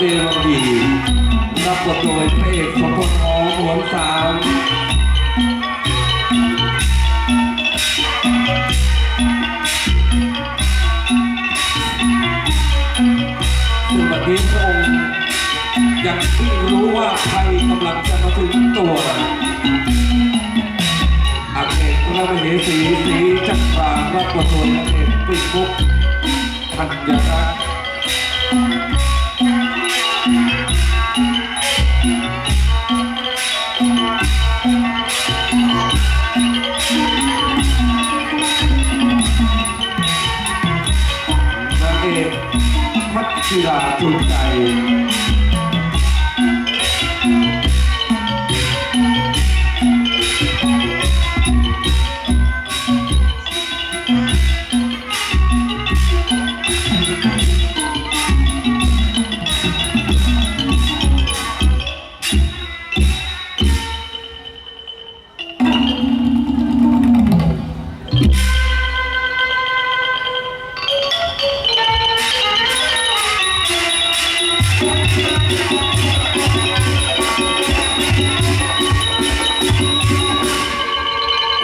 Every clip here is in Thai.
เดวังดีรับบทโดยพระเอกสมพลหอหวนสามซึ่งบัดนี้พระองค์ยังเพิ่งรู้ว่าใครกำลังจะมาถึงตัวอาเอกพระมเหสีสีจักรารับบทโดยพระเอกปิดมุกธัญรัตน์ นางเอกพัชราจูใจ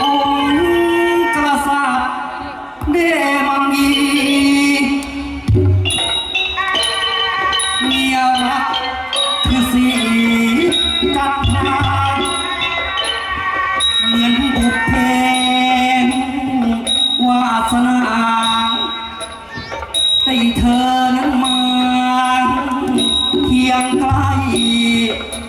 องค์กสส์เดมังยีเมียรัคือสีจันทราเหมือนบุพเพวาสนาได้เธอ ยังไกล